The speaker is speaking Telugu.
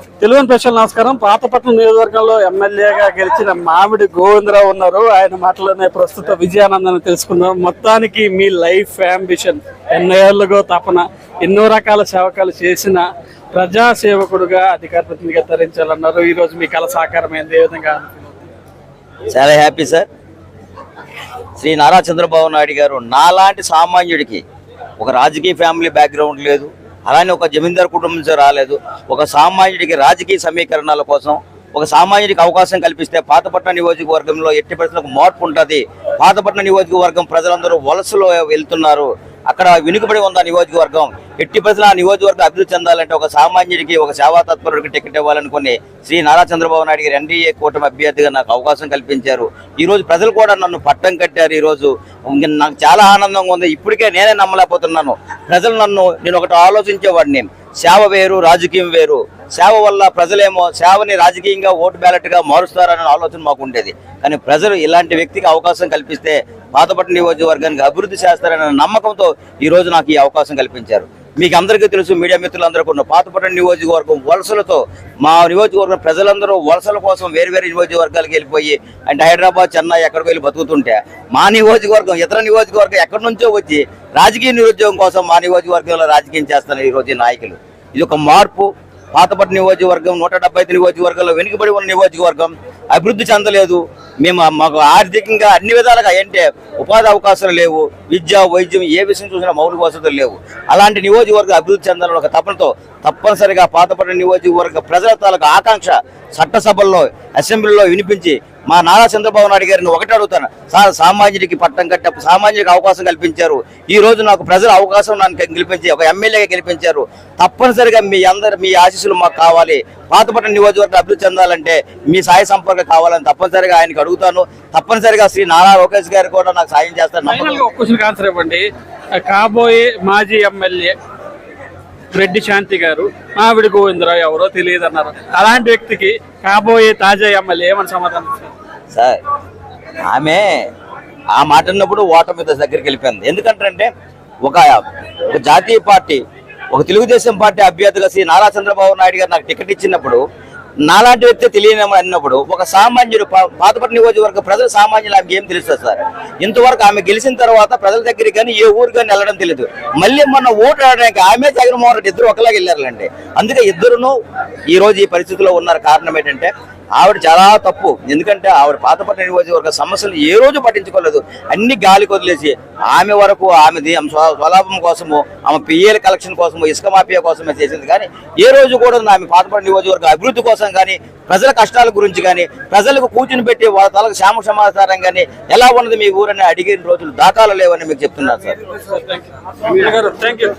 తెలుగు స్పెషల్ నమస్కారం. పాతపట్నం నియోజకవర్గంలో ఎమ్మెల్యేగా గెలిచిన మామిడి గోవిందరావు ఉన్నారు. ఆయన మాటలోనే ప్రస్తుత విజయానందాన్ని తెలుసుకుందాం. మొత్తానికి మీ లైఫ్ అంబిషన్ ఎన్నో తపన ఎన్నో రకాల సేవకాలు చేసిన ప్రజాసేవకుడుగా అధికార ప్రతినిధిగా తరించాలన్నారు. ఈరోజు మీ కళ సాకారమైంది. ఏ విధంగా చాలా హ్యాపీ సార్. శ్రీ నారా చంద్రబాబు నాయుడు గారు నాలాంటి సామాన్యుడికి ఒక రాజకీయ ఫ్యామిలీ బ్యాక్గ్రౌండ్ లేదు. అలానే ఒక జమీందార్ కుటుంబం నుంచి రాలేదు. ఒక సామాన్యుడికి రాజకీయ సమీకరణాల కోసం ఒక సామాన్యుడికి అవకాశం కల్పిస్తే పాతపట్నం నియోజకవర్గంలో ఎట్టి పరిస్థితులకు మార్పు ఉంటుంది. పాతపట్నం నియోజకవర్గం ప్రజలందరూ వలసలో వెళ్తున్నారు. అక్కడ వెనుకబడి ఉంది ఆ నియోజకవర్గం ఎట్టి పరిస్థితులు ఆ నియోజకవర్గం అభివృద్ధి చెందాలంటే ఒక సామాన్యుడికి ఒక సేవా తత్పరుడికి టికెట్ ఇవ్వాలనుకుని శ్రీ నారా చంద్రబాబు నాయుడు గారు ఎన్డీఏ కూటమి అభ్యర్థిగా నాకు అవకాశం కల్పించారు. ఈ రోజు ప్రజలు కూడా నన్ను పట్టం కట్టారు ఈరోజు నాకు చాలా ఆనందంగా ఉంది. ఇప్పటికే నేనే నమ్మలేకపోతున్నాను. ప్రజలు నన్ను నేను ఒకటి ఆలోచించేవాడిని. సేవ వేరు రాజకీయం వేరు. సేవ వల్ల ప్రజలేమో సేవని రాజకీయంగా ఓటు బ్యాలెట్గా మారుస్తారనే ఆలోచన మాకు ఉండేది. కానీ ప్రజలు ఇలాంటి వ్యక్తికి అవకాశం కల్పిస్తే పాతపట్నం నియోజకవర్గానికి అభివృద్ధి చేస్తారనే నమ్మకంతో ఈ రోజు నాకు ఈ అవకాశం కల్పించారు. మీకు అందరికీ తెలుసు మీడియా మిత్రులందరూ కూడా పాతపట్నం నియోజకవర్గం వలసలతో మా నియోజకవర్గం ప్రజలందరూ వలసల కోసం వేరు వేరు నియోజకవర్గాలకు వెళ్ళిపోయి అంటే హైదరాబాద్ చెన్నై ఎక్కడికి వెళ్ళి బతుకుతుంటే మా నియోజకవర్గం ఇతర నియోజకవర్గం ఎక్కడి నుంచో వచ్చి రాజకీయ నిరుద్యోగం కోసం మా నియోజకవర్గంలో రాజకీయం చేస్తున్నారు ఈ రోజు నాయకులు. ఇది ఒక మార్పు. పాతపట్నం నియోజకవర్గం నూట డెబ్బై ఐదు నియోజకవర్గంలో వెనుకబడి ఉన్న నియోజకవర్గం అభివృద్ధి చెందలేదు. మేము మాకు ఆర్థికంగా అన్ని విధాలుగా అంటే ఉపాధి అవకాశాలు లేవు విద్య వైద్యం ఏ విషయం చూసినా మౌలిక వసతులు లేవు. అలాంటి నియోజకవర్గ అభివృద్ధి చెందాలని ఒక తపనతో తప్పనిసరిగా పాతపడిన నియోజకవర్గ ప్రజల తాలూకు ఆకాంక్ష చట్టసభల్లో అసెంబ్లీలో వినిపించి మా నారా చంద్రబాబు నాయుడు గారిని ఒకటి అడుగుతాను. సార్ సామాన్యుడికి పట్టం కట్ట సామాన్యుడికి అవకాశం కల్పించారు. ఈ రోజు నాకు ప్రజల అవకాశం నన్ను గెలిపించి ఒక ఎమ్మెల్యేగా గెలిపించారు. తప్పనిసరిగా మీ అందరు మీ ఆశీస్సులు మాకు కావాలి. పాతపట్నం నియోజకవర్గం అభివృద్ధి చెందాలంటే మీ సాయ సంపర్క కావాలని తప్పనిసరిగా ఆయనకు అడుగుతాను. తప్పనిసరిగా శ్రీ నారా లోకేష్ గారు కూడా నాకు సాయం చేస్తారు. ఆన్సర్ ఇవ్వండి. కాబోయే మాజీ ఎమ్మెల్యే రెడ్డి శాంతి గారు మామిడి గోవిందరావు ఎవరో తెలియదు అన్నారు అలాంటి వ్యక్తికి కాబోయే తాజా ఎమ్మెల్యే ఏమని సమాధానం? సార్ ఆమె ఆ మాట అన్నప్పుడు ఓటమి దగ్గరికి వెళ్ళిపోయింది. ఎందుకంటే ఒక ఒక జాతీయ పార్టీ ఒక తెలుగుదేశం పార్టీ అభ్యర్థిగా శ్రీ నారా చంద్రబాబు నాయుడు గారు నాకు టికెట్ ఇచ్చినప్పుడు నాలాంటి వ్యక్తి తెలియని అన్నప్పుడు ఒక సామాన్యుడు పా- నియోజకవర్గ ప్రజలు సామాన్యులు ఆమెకి ఏం తెలుస్తుంది సార్? ఇంతవరకు ఆమె గెలిచిన తర్వాత ప్రజల దగ్గరికి కానీ ఏ ఊరు కానీ వెళ్ళడం తెలియదు మళ్ళీ మొన్న ఓటు ఆడడానికి ఆమె జగన్మోహన్ రెడ్డి ఇద్దరు ఒకలాగా వెళ్ళారులేండి. అందుకే ఇద్దరును ఈ రోజు ఈ పరిస్థితిలో ఉన్నారు కారణం ఏంటంటే ఆవిడ చాలా తప్పు. ఎందుకంటే ఆవిడ పాతపట్నం నియోజకవర్గ సమస్యలు ఏ రోజు పట్టించుకోలేదు. అన్ని గాలి వదిలేసి ఆమె వరకు ఆమెది ఆమె స్వలాభం కోసము ఆమె పిఏల కలెక్షన్ కోసము ఇసుక మాఫియా కోసమే చేసింది. కానీ ఏ రోజు కూడా ఆమె పాతపట్నం నియోజకవర్గ అభివృద్ధి కోసం కానీ ప్రజల కష్టాల గురించి కానీ ప్రజలకు కూర్చుని పెట్టి వాళ్ళ తలకు క్షేమ సమాచారం కానీ ఎలా ఉన్నది మీ ఊరని అడిగిన రోజులు దాఖలు లేవని మీకు చెప్తున్నారు సార్. Thank you